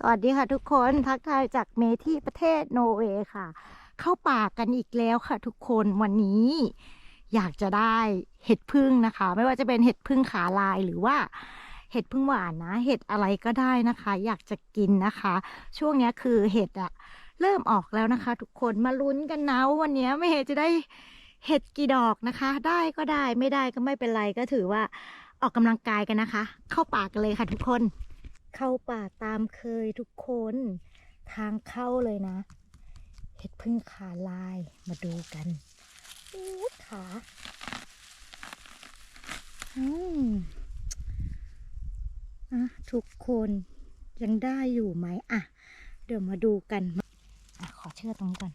สวัสดีค่ะทุกคนทักทายจากเมที่ประเทศโนเวย์ค่ะ เข้าป่ากันอีกแล้วค่ะทุกคนวันนี้ อยากจะได้เห็ดพึ่งนะคะ ไม่ว่าจะเป็นเห็ดพึ่งขาลายหรือว่าเห็ดพึ่งหวานนะ เห็ดอะไรก็ได้นะคะ อยากจะกินนะคะ ช่วงนี้คือเห็ดอะเริ่มออกแล้วนะคะ ทุกคนมาลุ้นกันนะว่าวันนี้ยไม่เห็นจะได้เห็ดกี่ดอกนะคะ ได้ก็ได้ไม่ได้ก็ไม่เป็นไรก็ถือว่าออกกำลังกายกันนะคะ เข้าป่ากันเลยค่ะทุกคน เข้าป่าตามเคยทุกคน ทางเข้าเลยนะ เห็ดพึ่งขาลายมาดูกันอู้ขาอืมอะทุกคนยังได้อยู่ไหมอะ เดี๋ยวมาดูกันอะขอเชื่อตรงนี้ก่อน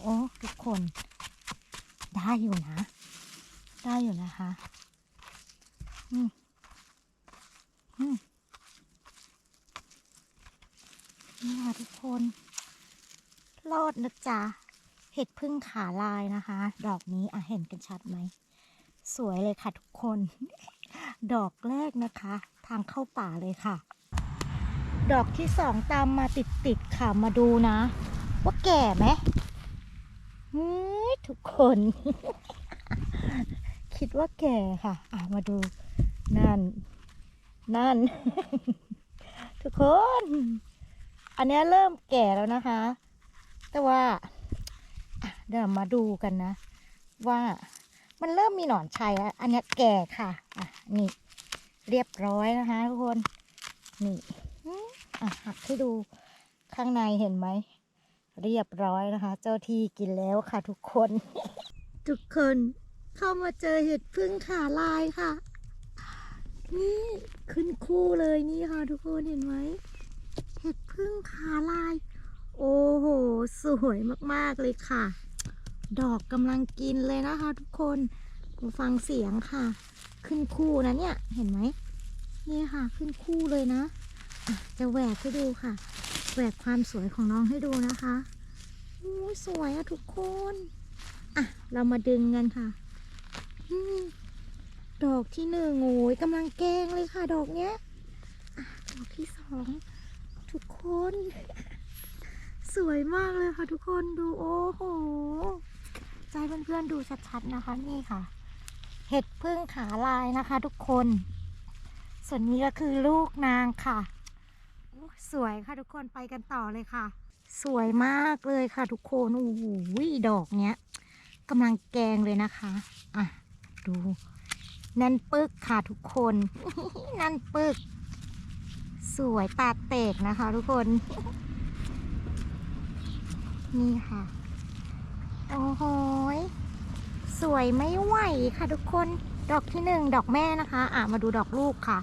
โอ้ทุกคน ได้อยู่นะ ได้อยู่นะคะ อืมอืม นี่ค่ะทุกคนรอดนะจ๊ะเห็ดพึ่งขาลายนะคะ ดอกนี้อะเห็นกันชัดไหม สวยเลยค่ะทุกคน ดอกแรกนะคะ ทางเข้าป่าเลยค่ะ ดอกที่สองตามมาติดๆค่ะมาดูนะ ว่าแก่ไหมทุกคน คิดว่าแก่ค่ะ อะมาดูนั่น นั่น ทุกคน อันนี้เริ่มแก่แล้วนะคะ แต่ว่าเดี๋ยวมาดูกันนะ ว่ามันเริ่มมีหนอนชัยแล้ว อันนี้แก่ค่ะ อะ นี่ เรียบร้อยนะคะทุกคน นี่อะหักให้ดูข้างในเห็นไหม เรียบร้อยนะคะ เจ้าที่กินแล้วค่ะทุกคน ทุกคนเข้ามาเจอเห็ดพึ่งขาลายค่ะ นี่ขึ้นคู่เลยนี่ค่ะทุกคนเห็นไหม เห็ดพึ่งขาลาย โอ้โห สวยมากๆเลยค่ะ ดอกกำลังกินเลยนะคะ ทุกคนมาฟังเสียงค่ะ ขึ้นคู่นะเนี่ย เห็นไหม นี่ค่ะ ขึ้นคู่เลยนะะจะแหวกให้ดูค่ะ แหวกความสวยของน้องให้ดูนะคะโอ้สวยอะทุกคน อะ เรามาดึงกันค่ะดอกที่หนึ่งโอ้ยกำลังแกงเลยค่ะ ดอกเนี้ย ดอกที่สอง ทุกคน สวยมากเลยค่ะทุกคนดูโอ้โห ใจเพื่อนๆดูชัดๆนะคะนี่ค่ะ เห็ดพึ่งขาลายนะคะ ทุกคน ส่วนนี้ก็คือลูกนางค่ะ สวยค่ะทุกคนไปกันต่อเลยค่ะ สวยมากเลยค่ะทุกคนโอ้โหดอกเนี้ยกำลังแกงเลยนะคะ อะ ดูแน่นปึกค่ะทุกคนแน่นปึก สวยตาเตกนะคะทุกคน นี่ค่ะ โอ้โหสวยไม่ไหวค่ะทุกคน ดอกที่หนึ่งดอกแม่นะคะ อะมาดูดอกลูกค่ะ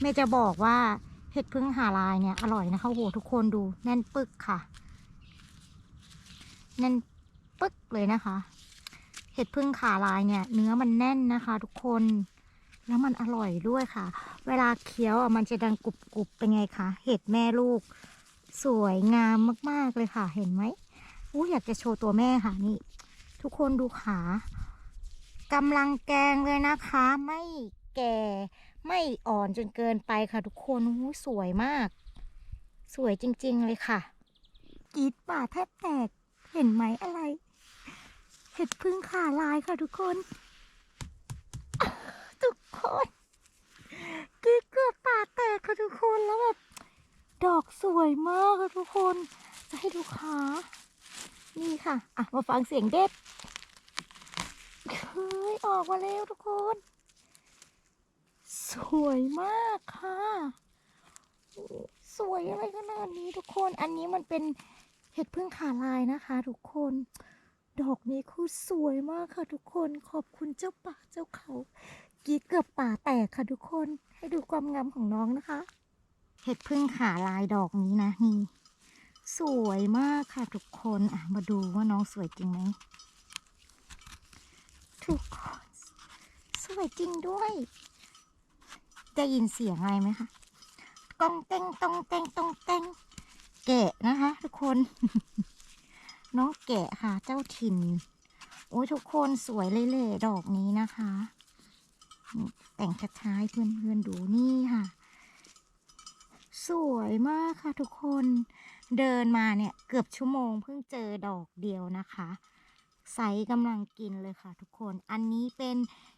แม่จะบอกว่าเห็ดพึ่งหาลายเนี่ยอร่อยนะคะโอ้โหทุกคนดูแน่นปึกค่ะ แน่นปึกเลยนะคะ เห็ดพึ่งขาลายเนี่ย เนื้อมันแน่นนะคะ ทุกคน แล้วมันอร่อยด้วยค่ะ เวลาเคี้ยวอะมันจะดังกรุบกรุบเป็นไงคะ เห็ดแม่ลูก สวยงามมากๆเลยค่ะ เห็นไหมอู้อยากจะโชว์ตัวแม่ค่ะนี่ ทุกคนดูขากำลังแกงเลยนะคะ ไม่แก่ไม่อ่อนจนเกินไปค่ะ ทุกคนอู้สวยมาก สวยจริง ๆ เลยค่ะกีดป่าแทบแตก เห็นไหมอะไร เห็ดพึ่งขาลายค่ะทุกคน ทุกคนกีเกือบป่าแตกค่ะทุกคนแล้วแบบดอกสวยมากค่ะทุกคน จะให้ดูขานี่ค่ะ อะ มาฟังเสียงเด็ดเฮ้ยออกมาแล้วทุกคน สวยมากค่ะ สวยอะไรขนาดนี้ทุกคน อันนี้มันเป็นเห็ดพึ่งขาลายนะคะ ทุกคน ดอกนี้คือสวยมากค่ะทุกคน ขอบคุณเจ้าป่าเจ้าเขา กีดเกือบป่าแตกค่ะทุกคน ให้ดูความงามของน้องนะคะ เห็ดพึ่งขาลายดอกนี้นะนี่ สวยมากค่ะทุกคนอะมาดูว่าน้องสวยจริงไหมทุกคน สวยจริงด้วยได้ยินเสียงอะไรไหมคะกองเต็งตองเต็งตองเต็งแกะนะคะ ทุกคน น้องแกะค่ะ เจ้าถิ่น โอ้ยทุกคนสวยเลยเลยดอกนี้นะคะ แต่งช้าๆให้เพื่อนๆดูนี่ค่ะ สวยมากค่ะทุกคนเดินมาเนี่ยเกือบชั่วโมงเพิ่งเจอดอกเดียวนะคะไซส์กำลังกินเลยค่ะทุกคน อันนี้เป็น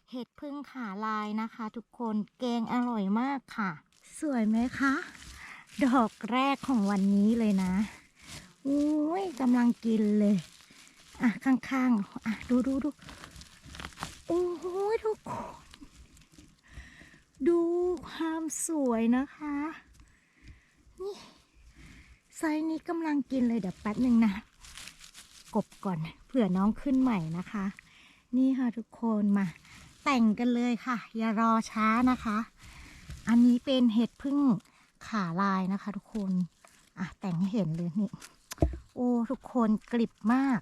เห็ดพึ่งขาลายนะคะ ทุกคน แกงอร่อยมากค่ะ สวยไหมคะ ดอกแรกของวันนี้เลยนะอุ้ยกำลังกินเลย อะข้างๆ อะดูดูดูโอ้โหทุกคน ดูความสวยนะคะ นี่ไซส์นี้กำลังกินเลยเดี๋ยวแป๊บหนึ่งนะ กบก่อนเผื่อน้องขึ้นใหม่นะคะ นี่ค่ะทุกคนมา แต่งกันเลยค่ะ อย่ารอช้านะคะ อันนี้เป็นเห็ดพึ่งขาลายนะคะ ทุกคนอะแต่งให้เห็นเลยนี่ โอ้ทุกคนกริบมาก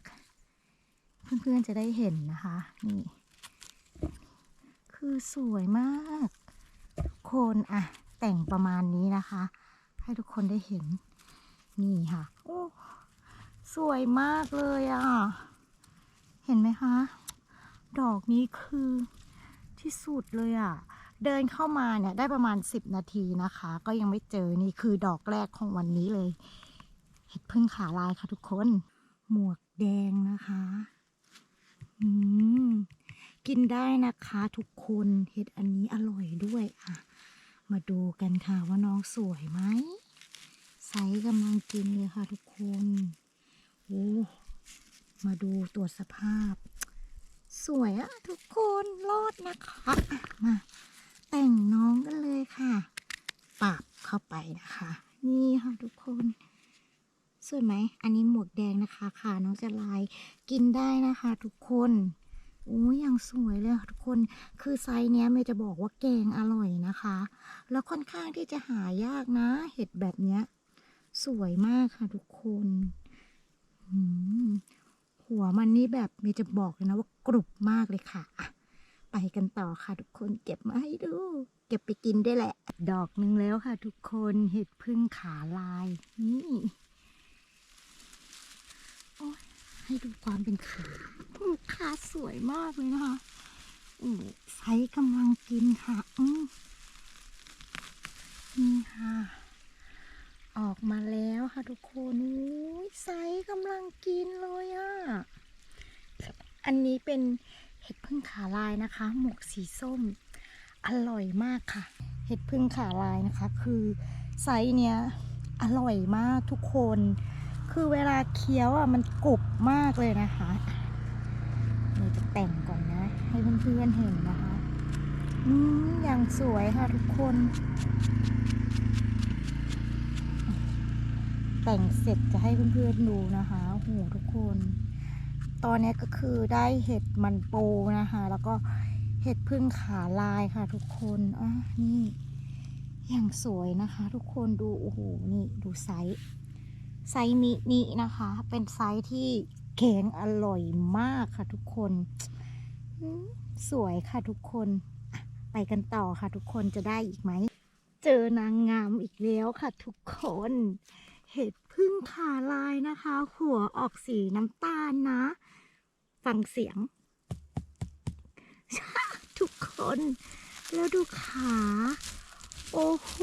เพื่อนๆจะได้เห็นนะคะ นี่ คือสวยมาก ทุกคนอะแต่งประมาณนี้นะคะ ให้ทุกคนได้เห็น นี่ค่ะ โอ้ สวยมากเลยอะ เห็นไหมคะ ดอกนี้คือที่สุดเลยอะ เดินเข้ามาเนี่ยได้ประมาณ 10 นาทีนะคะ ก็ยังไม่เจอนี่คือดอกแรกของวันนี้เลย เห็ดพึ่งขาลายค่ะทุกคน หมวกแดงนะคะ อืม กินได้นะคะทุกคนเห็ดอันนี้อร่อยด้วยอะ มาดูกันค่ะว่าน้องสวยไหมไซส์กำลังกินเลยค่ะทุกคนโอ้มาดูตัวจสภาพ สวยอะทุกคนรอดนะคะอะมาแต่งน้องกันเลยค่ะปรับเข้าไปนะคะ นี่ค่ะทุกคนสวยไหม อันนี้หมวกแดงนะคะ ค่ะน้องจะลายกินได้นะคะ ทุกคน โอ้ยอยังสวยเลยทุกคน คือไซส์เนี้ยเมย์จะบอกว่าแกงอร่อยนะคะ แล้วค่อนข้างที่จะหายากนะ เห็ดแบบเนี้ย สวยมากค่ะทุกคนหัวมันนี่แบบเมย์จะบอกเลยนะว่ากรุบมากเลยค่ะอะไปกันต่อค่ะทุกคนเก็บมาให้ดู เก็บไปกินได้แหละ ดอกหนึ่งแล้วค่ะ ทุกคนเห็ดพึ่งขาลาย นี่ โอ้ยให้ดูความเป็นขา อืมขาสวยมากเลยนะคะอืมไซส์กำลังกินค่ะอืมนี่ค่ะ ออกมาแล้วค่ะทุกคนอุ้ไซส์กำลังกินเลยอะ่ะ อันนี้เป็นเห็ดพึ่งขาลายนะคะ หมวกสีส้ม อร่อยมากค่ะ เห็ดพึ่งขาลายนะคะ คือไซส์เนี้ยอร่อยมากทุกคน คือเวลาเคี้ยวอะมันกรุบมากเลยนะคะ แต่งก่อนนะ ให้เพื่อนๆเห็นนะคะอืมอย่างสวยค่ะทุกคน แต่งเสร็จจะให้เพื่อนๆดูนะคะโอ้โหทุกคน ตอนนี้ก็คือได้เห็ดมันปูนะคะ แล้วก็เห็ดพึ่งขาลายค่ะ ทุกคนอะนี่อย่างสวยนะคะ ทุกคนดูโอ้โหนี่ดูไซส์ไซส์มินินะคะ เป็นไซส์ที่ แข็งอร่อยมากค่ะทุกคนสวยค่ะทุกคน ไปกันต่อค่ะทุกคนจะได้อีกไหม เจอนางงามอีกแล้วค่ะทุกคน เห็ดพึ่งขาลายนะคะ หัวออกสีน้ำตาลนะ ฟังเสียง ทุกคน แล้วดูขา โอ้โห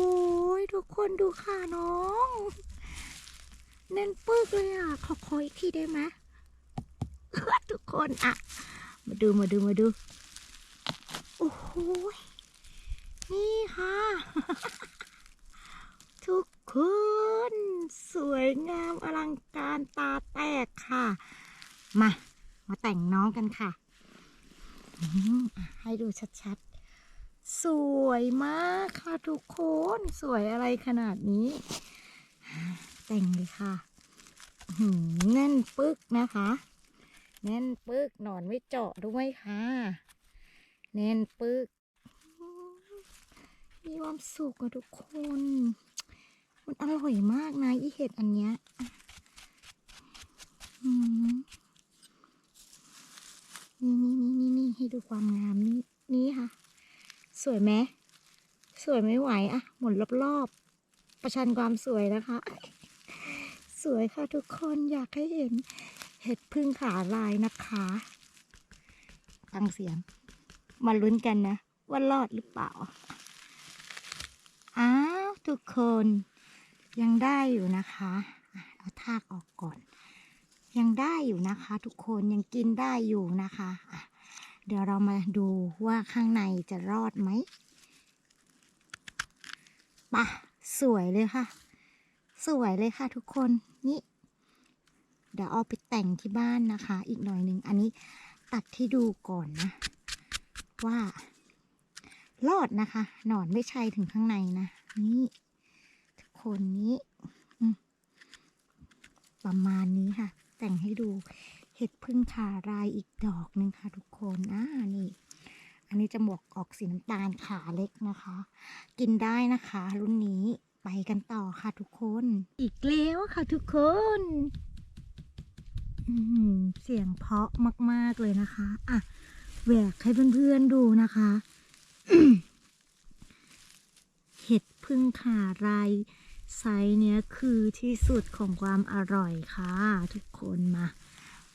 ทุกคนดูขาน้อง แน่นปึกเลยอะ ขอขออีกทีได้ไหม ทุกคนอะ มาดูมาดูมาดู โอ้โห นี่ค่ะ ทุกคน สวยงามอลังการตาแตกค่ะ มา มาแต่งน้องกันค่ะ ให้ดูชัดๆ สวยมากค่ะทุกคน สวยอะไรขนาดนี้ แต่งเลยค่ะแน่นปึกนะคะ แน่นปึกหนอนไม่เจาะด้วยค่ะ แน่นปึก มีความสุขอะทุกคน มันอร่อยมากนะอีเห็ดอันเนี้ยนี่นี่นี่นี่นี่ให้ดูความงามนี่นี่ค่ะ สวยไหมสวยไม่ไหวอะหมุนรอบๆ ประชันความสวยนะคะ สวยค่ะทุกคนอยากให้เห็น เห็ดพึ่งขาลายนะคะฟังเสียง มาลุ้นกันนะ ว่ารอดหรือเปล่า อ้าว ทุกคนยังได้อยู่นะคะอะเอาทากออกก่อน ยังได้อยู่นะคะ ทุกคนยังกินได้อยู่นะคะะเดี๋ยวเรามาดูว่าข้างในจะรอดไหมปะสวยเลยค่ะ สวยเลยค่ะทุกคนนี่ เดี๋ยวเอาไปแต่งที่บ้านนะคะ อีกหน่อยหนึ่งอันนี้ตัดที่ดูก่อนนะ ว่ารอดนะคะ หนอนไม่ใช่ถึงข้างในนะ นี่ ทุกคนนี้ประมาณนี้ค่ะ แต่งให้ดูเห็ดพึ่งขารายอีกดอกหนึ่งค่ะ ทุกคนอ่านี่ อันนี้จะหมวกออกสีน้ำตาลขาเล็กนะคะ กินได้นะคะ รุ่นนี้ไปกันต่อค่ะทุกคน อีกแล้วค่ะทุกคน เสียงเพาะมาก ๆ เลยนะคะ อะ แหวกให้เพื่อน ๆ ดูนะคะ เห็ดพึ่งขาลายไซส์เนี้ยคือที่สุดของความอร่อยค่ะ ทุกคนมา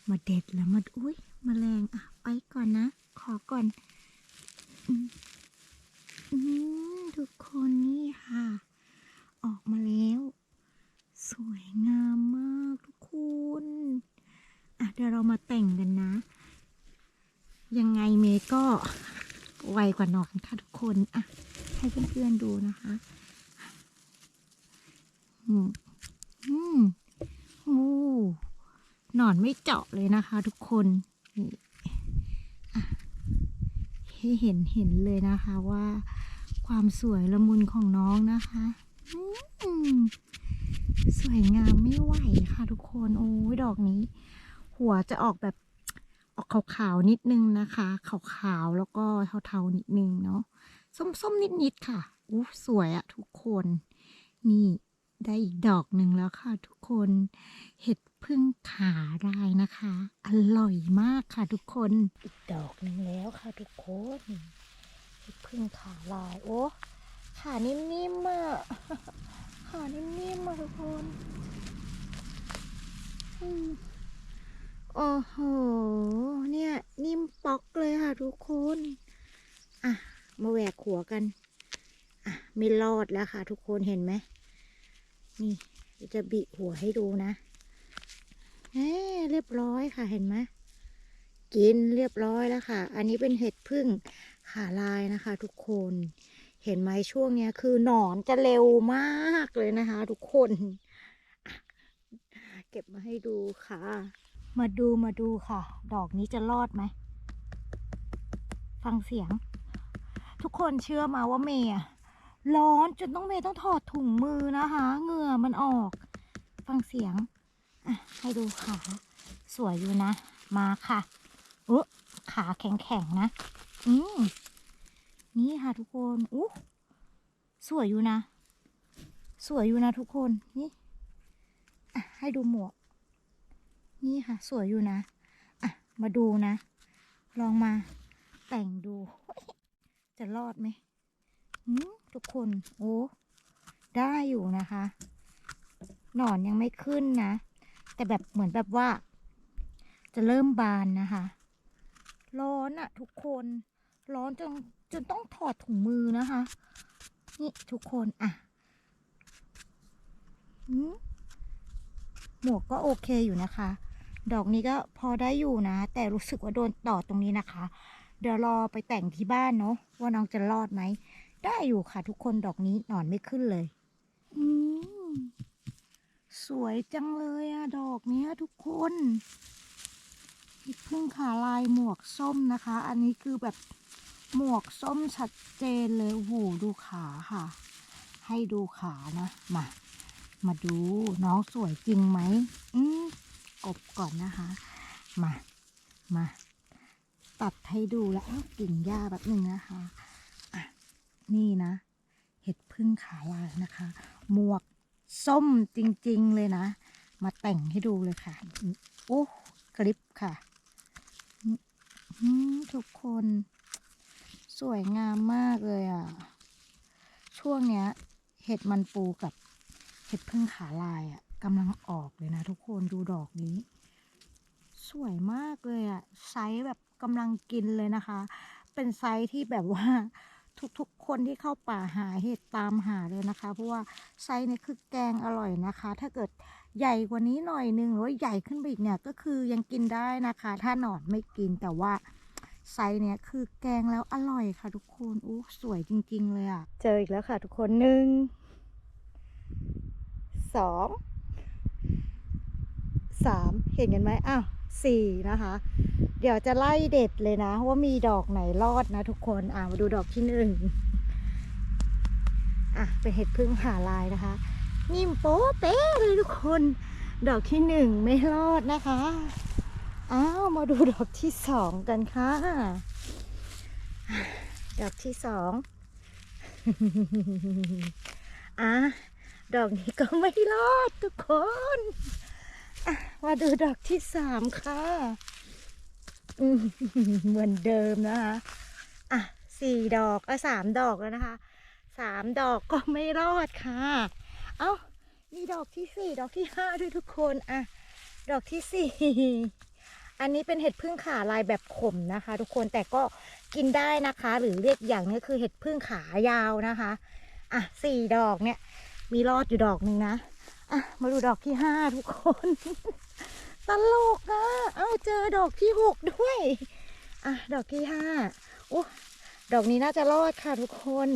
มาเด็ดแล้วมาอุ้ยมแมลงอะ ไปก่อนนะ ขอก่อนอทุกคนนี่ค่ะ ออกมาแล้ว สวยงามมากทุกคนอะเดี๋ยวเรามาแต่งกันนะ ยังไงเมย์ก็ไวกว่านอนค่ะทุกคนอะให้เพื่อนๆดูนะคะอืมอืมโอ้หนอนไม่เจาะเลยนะคะ ทุกคนนี่ให้เห็นเห็นเลยนะคะว่าความสวยละมุนของน้องนะคะอืมสวยงามไม่ไหวค่ะทุกคน โอ้ยดอกนี้ หัวจะออกแบบออกขาวๆนิดนึงนะคะขาวๆแล้วก็เทาๆนิดนึงเนาะส้มๆนิดๆค่ะอู้สวยอะทุกคน นี่ได้อีกดอกหนึ่งแล้วค่ะ ทุกคน เห็ดพึ่งขาได้นะคะ อร่อยมากค่ะ ทุกคน อีกดอกหนึ่งแล้วค่ะ ทุกคนเห็ดพึ่งขาลาย โอ้ขานิ่มๆอะขานิ่มๆอะทุกคนอืม โอ้โห เนี่ย นิ่มป๊อกเลยค่ะทุกคน อะ มาแหวกหัวกัน อะ ไม่รอดแล้วค่ะ ทุกคนเห็นไหม นี่เดี๋ยวจะบิหัวให้ดูนะเอ๊เรียบร้อยค่ะเห็นไหมกินเรียบร้อยแล้วค่ะ อันนี้เป็นเห็ดพึ่งขาลายนะคะ ทุกคน เห็นไหมช่วงเนี้ย คือหนอนจะเร็วมากเลยนะคะ ทุกคน เก็บมาให้ดูค่ะ มาดูมาดูค่ะ ดอกนี้จะรอดไหม ฟังเสียง ทุกคนเชื่อมาว่าเมย์ร้อนจนต้องเมย์ต้องถอดถุงมือนะคะ เหงื่อมันออก ฟังเสียงอะให้ดูขาสวยอยู่นะ มาค่ะอุ๊ขาแข็งๆนะ อืมนี่ค่ะทุกคนอู้สวยอยู่นะ สวยอยู่นะทุกคน นี่อะให้ดูหมวก นี่ค่ะ สวยอยู่นะ อะ มาดูนะ ลองมาแต่งดู จะรอดไหมหืมทุกคน โอ้ ได้อยู่นะคะ หนอนยังไม่ขึ้นนะ แต่แบบเหมือนแบบว่า จะเริ่มบานนะคะ ร้อนอะทุกคน ร้อนจนจนต้องถอดถุงมือนะคะ นี่ทุกคนอะหืมหมวกก็โอเคอยู่นะคะ ดอกนี้ก็พอได้อยู่นะ แต่รู้สึกว่าโดนต่อตรงนี้นะคะ เดี๋ยวรอไปแต่งที่บ้านเนาะว่าน้องจะรอดไหม ได้อยู่ค่ะทุกคนดอกนี้หนอนไม่ขึ้นเลย อืมสวยจังเลยอะดอกเนี้ยทุกคนนี่พิ่งขาลายหมวกส้มนะคะ อันนี้คือแบบหมวกส้มชัดเจนเลยโอ้โหดูขาค่ะ ให้ดูขานะ มา มาดูน้องสวยจริงไหมอืม กบก่อนนะคะ มา มา ตัดให้ดูแล้วกิ่งหญ้าแบบหนึ่งนะคะอะนี่นะ เห็ดพึ่งขาลายนะคะ หมวกส้มจริง ๆ เลยนะ มาแต่งให้ดูเลยค่ะ โอ้คลิปค่ะทุกคน สวยงามมากเลยอะ ช่วงเนี้ย เห็ดมันปูกับเห็ดพึ่งขาลายอะ กำลังออกเลยนะทุกคนดูดอกนี้ สวยมากเลยอะไซส์แบบกำลังกินเลยนะคะ เป็นไซส์ที่แบบว่าทุกๆ คนที่เข้าป่าหาเห็ดตามหาเลยนะคะ เพราะว่าไซส์เนี่ยคือแกงอร่อยนะคะ ถ้าเกิดใหญ่กว่านี้หน่อยนึงหรือว่าใหญ่ขึ้นไปอีกเนี่ยก็คือยังกินได้นะคะ ถ้าหนอนไม่กินแต่ว่าไซส์เนี่ยคือแกงแล้วอร่อยค่ะทุกคนอู้สวยจริง ๆ เลยอะ่ะ เจออีกแล้วค่ะทุกคนหนึ่งสอง สามเห็นกันไหมอ้าวสี่นะคะ เดี๋ยวจะไล่เด็ดเลยนะ ว่ามีดอกไหนรอดนะทุกคนอ่ามาดูดอกที่หนึ่งอะเป็นเห็ดพึ่งหาลายนะคะ นิ่มโป๊เป๊ะเลยทุกคน ดอกที่หนึ่งไม่รอดนะคะอ้าวมาดูดอกที่สองกันค่ะ ดอกที่สองอะดอกนี้ก็ไม่รอดทุกคน มาดูดอกที่สามค่ะเหมือนเดิมนะคะอะสี่ดอกอะสามดอกแล้วนะคะสามดอกก็ไม่รอดค่ะ เอ้ามีดอกที่สี่ดอกที่ห้าด้วยทุกคนอะดอกที่สี่อันนี้เป็นเห็ดพึ่งขาลายแบบขมนะคะ ทุกคนแต่ก็กินได้นะคะ หรือเรียกอย่างนี้คือเห็ดพึ่งขายาวนะคะ อะสี่ดอกเนี่ย มีรอดอยู่ดอกหนึ่งนะ อะ มาดูดอกที่ห้าทุกคน ตลกอะเอาเจอดอกที่หกด้วย อะ ดอกที่ห้าโอ้ดอกนี้น่าจะรอดค่ะทุกคน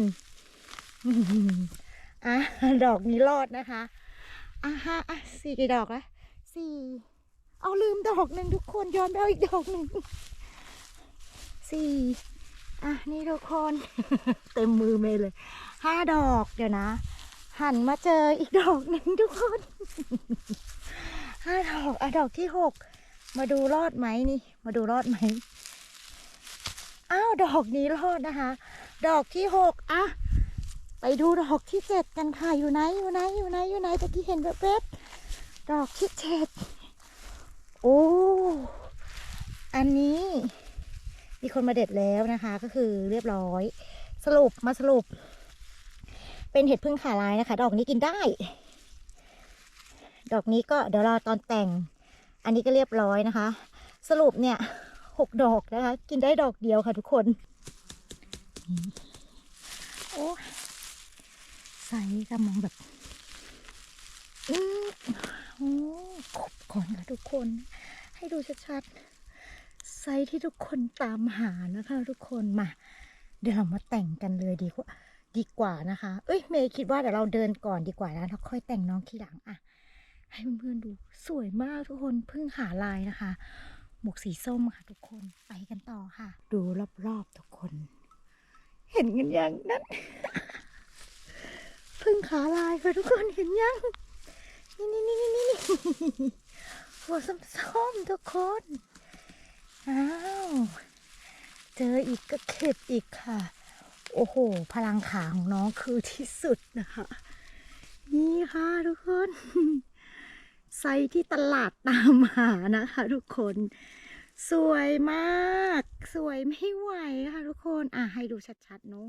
อะ ดอกนี้รอดนะคะ อะฮะอะสี่กี่ดอกละสี่ เอาลืมดอกหนึ่งทุกคนย้อนไปเอาอีกดอกหนึ่ง สี่อะ นี่ทุกคน เต็มมือเมย์เลย ห้าดอกเดี๋ยวนะ หันมาเจออีกดอกหนึ่งทุกคนห้าดอกอะดอกที่หกมาดูรอดไหมนี่ มาดูรอดไหมอ้าวดอกนี้รอดนะคะ ดอกที่หกอะไปดูดอกที่เจ็ดกันค่ะอยู่ไหนอยู่ไหนอยู่ไหนอยู่ไหนตะกี้เห็นแวบๆดอกที่เจ็ดโอ้อันนี้ มีคนมาเด็ดแล้วนะคะ ก็คือเรียบร้อย สรุปมาสรุป เป็นเห็ดพึ่งขาลายนะคะ ดอกนี้กินได้ ดอกนี้ก็เดี๋ยวรอตอนแต่ง อันนี้ก็เรียบร้อยนะคะ สรุปเนี่ยหกดอกนะคะ กินได้ดอกเดียวค่ะทุกคนโอ้ใสกระมองแบบอืมโอ้ขบก่อนค่ะทุกคน ให้ดูชัดๆไซส์ที่ทุกคนตามหานะคะทุกคนมา เดี๋ยวเรามาแต่งกันเลยดีกว่า ดีกว่านะคะ เอ้ยเมย์คิดว่าเดี๋ยวเราเดินก่อนดีกว่านะแล้วค่อยแต่งน้องทีหลังอะให้เพื่อนๆดูสวยมากทุกคนเพิ่งหาลายนะคะ หมวกสีส้มค่ะ ทุกคนไปกันต่อค่ะ ดูรอบๆทุกคน เห็นกันยังนั้นเพิ่งขาลายค่ะทุกคนเห็นยังนี่นี่นี่นี่นี่นี่หัวส้มๆทุกคนอ้าวเจออีกก็เข็ดอีกค่ะ โอ้โห พลังขาของน้องคือที่สุดนะคะ นี่ค่ะทุกคน ไซส์ที่ตลาดตามหานะคะทุกคน สวยมาก สวยไม่ไหวค่ะทุกคน อะให้ดูชัดๆเนาะ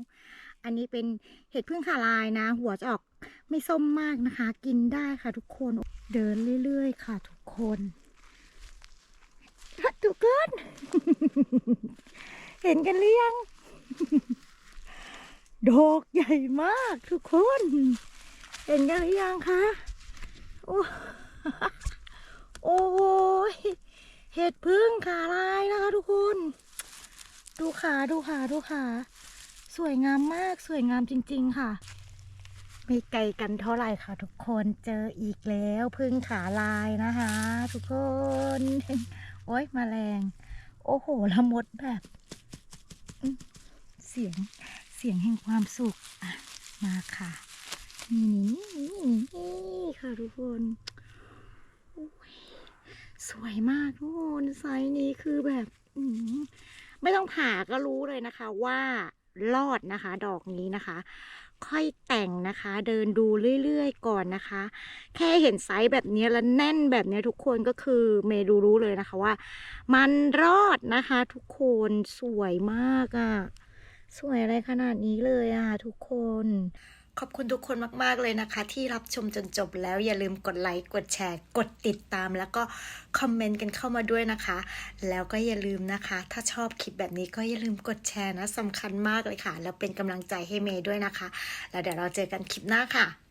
อันนี้เป็นเห็ดพึ่งขาลายนะ หัวจะออกไม่ส้มมากนะคะ กินได้ค่ะทุกคน เดินเรื่อยๆค่ะทุกคนทุกคน เห็นกันหรือยัง ดอกใหญ่มากทุกคน เห็นกันหรือยังคะ โอ้โอ้ยเห็ดพึ่งขาลายนะคะทุกคน ดูขาดูขาดูขา สวยงามมากสวยงามจริง ๆ ค่ะ ไม่ไกลกันเท่าไหร่ค่ะ ทุกคนเจออีกแล้วพึ่งขาลายนะคะ ทุกคน โอ้ยมาแรง โอ้โหละมดแบบ เสียง เสียงแห่งความสุขอะมาค่ะ นี่นี่นี่นี่ค่ะทุกคนสวยมากทุกคนไซส์นี้คือแบบไม่ต้องผ่าก็รู้เลยนะคะ ว่ารอดนะคะ ดอกนี้นะคะ ค่อยแต่งนะคะ เดินดูเรื่อยๆก่อนนะคะ แค่เห็นไซส์แบบนี้แล้วแน่นแบบนี้ทุกคนก็คือเมย์ดูรู้เลยนะคะว่า มันรอดนะคะ ทุกคนสวยมากอะ่ะ สวยอะไรขนาดนี้เลยอะทุกคน ขอบคุณทุกคนมาก ๆ เลยนะคะ ที่รับชมจนจบแล้วอย่าลืมกดไลค์กดแชร์ กดติดตาม แล้วก็คอมเมนต์กันเข้ามาด้วยนะคะ แล้วก็อย่าลืมนะคะ ถ้าชอบคลิปแบบนี้ก็อย่าลืมกดแชร์นะสำคัญมากเลยค่ะ แล้วเป็นกำลังใจให้เมย์ด้วยนะคะ แล้วเดี๋ยวเราเจอกันคลิปหน้าค่ะ